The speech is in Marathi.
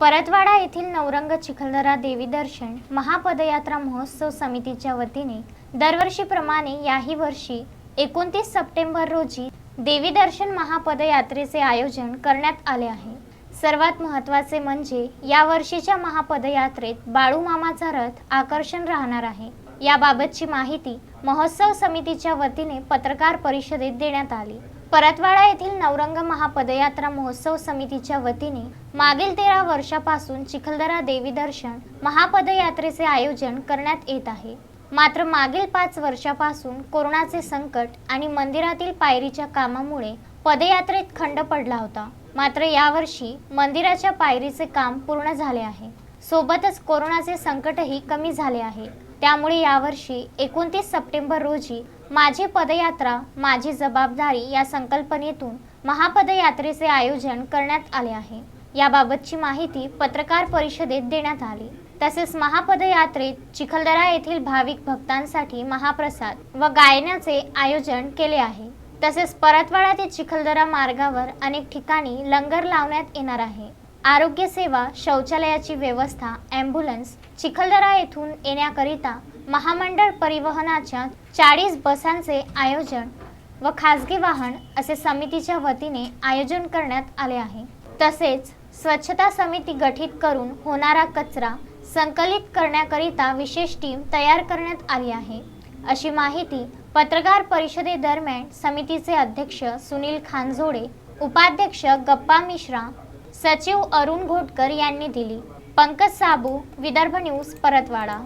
परतवाडा येथील नवरंग चिखलदरा देवी दर्शन महापदयात्रा महोत्सव समितीच्या वतीने दरवर्षीप्रमाणे याही वर्षी एकोणतीस सप्टेंबर रोजी देवी दर्शन महापदयात्रेचे आयोजन करण्यात आले आहे. सर्वात महत्त्वाचे म्हणजे या वर्षीच्या महापदयात्रेत बाळूमामाचा रथ आकर्षण राहणार आहे. याबाबतची माहिती महोत्सव समितीच्या वतीने पत्रकार परिषदेत देण्यात आली. परतवाडा येथील नवरंग महापदयात्रा महोत्सव समितीच्या वतीने मागील तेरा वर्षापासून चिखलदरा देवी दर्शन महापदयात्रेचे आयोजन करण्यात येत आहे. मात्र मागील पाच वर्षापासून कोरोनाचे संकट आणि मंदिरातील पायरीच्या कामामुळे पदयात्रेत खंड पडला होता. मात्र यावर्षी मंदिराच्या पायरीचे काम पूर्ण झाले आहे. सोबतच कोरोनाचे संकटही कमी झाले आहे. त्यामुळे यावर्षी एकोणतीस सप्टेंबर रोजी माझी पदयात्रा माझी जबाबदारी या संकल्पनेतून महापदयात्रेचे आयोजन करण्यात आले आहे. याबाबतची माहिती पत्रकार परिषदेत देण्यात आली. तसेच महापदयात्रेत चिखलदरा येथील भाविक भक्तांसाठी महाप्रसाद व गायनाचे आयोजन केले आहे. तसेच परतवाडा ते चिखलदरा मार्गावर अनेक ठिकाणी लंगर लावण्यात येणार आहे. आरोग्य सेवा शौचालयाची व्यवस्था ॲम्ब्युलन्स चिखलदरा येथून येण्याकरिता महामंडळ परिवहनाच्या चाळीस बसांचे आयोजन व खासगी वाहन असे समितीच्या वतीने आयोजन करण्यात आले आहे. तसेच स्वच्छता समिती गठीत करून होणारा कचरा संकलित करण्याकरिता विशेष टीम तयार करण्यात आली आहे. अशी माहिती पत्रकार परिषदेदरम्यान समितीचे अध्यक्ष सुनील खानझोडे उपाध्यक्ष गप्पा मिश्रा सचिव अरुण घोटकर यांनी दिली. पंकज साबू विदर्भ न्यूज परतवाडा.